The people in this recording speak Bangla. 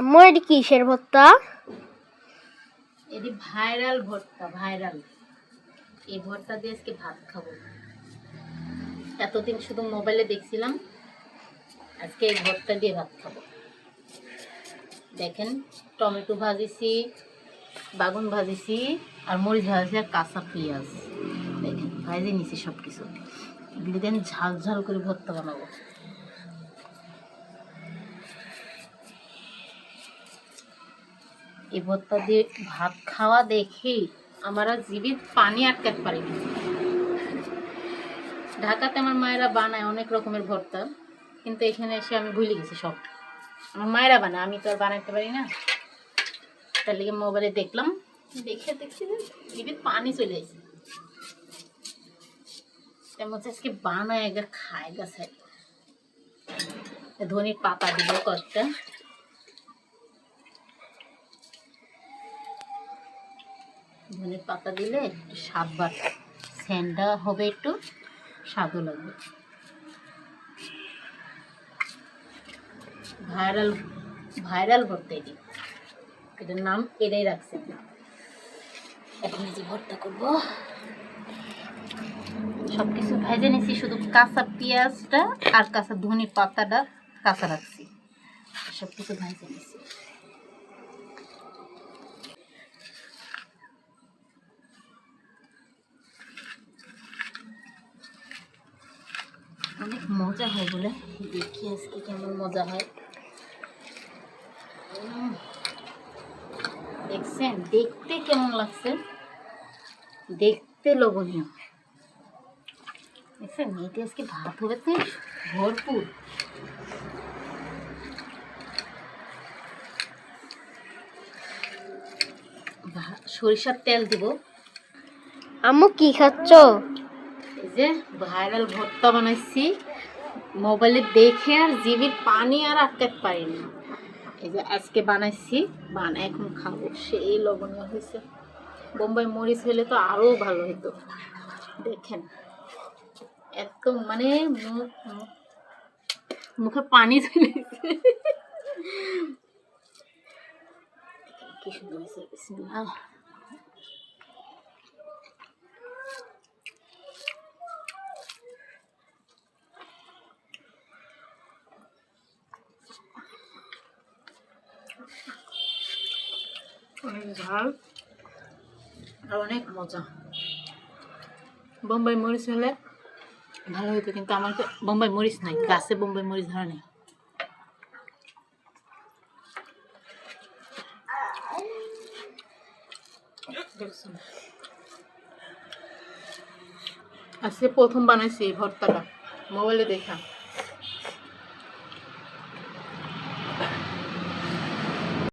আম্মু এটি কিসের ভর্তা? এটি ভাইরাল ভর্তা, ভাইরাল। এই ভর্তা দিয়ে আজকে ভাত খাব। এতদিন শুধু মোবাইলে দেখছিলাম, আজকে এই ভর্তা দিয়ে ভাত খাব। দেখেন, টমেটো ভাজিছি, বাগুন ভাজিছি, আর মরিচ ভাজিছি, আর কাঁচা পেঁয়াজ। দেখেন ভাজি নিছি সব কিছু এগুলি দেন ঝাল ঝাল করে ভর্তা বানাবো। এই ভর্তা দিয়ে ভাত খাওয়া দেখি আমার জিবির পানি আটকাতে পারিনি ঢাকাতে আমার মায়েরা বানায় অনেক রকমের ভর্তা, কিন্তু এখানে এসে আমি ভুলে গেছি সব আমার মায়েরা বানায়, আমি তো আর বানাতে পারি না। তার লিগে মোবাইলে দেখলাম, দেখে দেখছি যে জিবির পানি চলে আসে। তেমন আজকে বানায়, একবার খায় গেছে ধনির পাতা দিব কয়েকটা। ধনে পাতা দিলে একটু স্বাদ বাড়বে স্যান্ডা হবে একটু, স্বাদও লাগবে। ভাইরাল ভাইরাল ভর্তা এটি এটার নাম এটাই রাখছে। এখন যে ভর্তা করব। সব কিছু ভেজে নিছি, শুধু কাঁচা পেঁয়াজটা আর কাঁচা ধনে পাতাটা কাঁচা রাখছি। সব কিছু ভেজে নিছি। অনেক মজা হয় বলে দেখি আজকে কেমন মজা হয়। দেখছেন? দেখতে কেমন লাগছে? দেখতে লোভনীয়। দেখছেন? মেয়েটি আজকে ভাত হবে তো ভরপুর সরিষার তেল দিব। আম্মু, কি খাচ্ছ? যে ভাইরাল ভর্তা বানাইছি মোবাইলে দেখে আর জিবির পানি আর আটকাতে পারিনি এই যে আজকে বানাইছি বানাই এখন খাব। সেই লবণীয় হয়েছে। বোম্বাই মরিচ হলে তো আরও ভালো হতো দেখেন, এত মানে মুখ মুখ- মুখে পানি চলে কি সুন্দর অনেক ঝাল আর অনেক মজা। বোম্বাই মরিচ হলে ভালো হতো কিন্তু আমার বোম্বাই মরিচ নাই, গাছে বোম্বাই মরিচ ধরা নেই। আজকে প্রথম বানাইছি ভর্তাটা, মোবাইলে দেখা।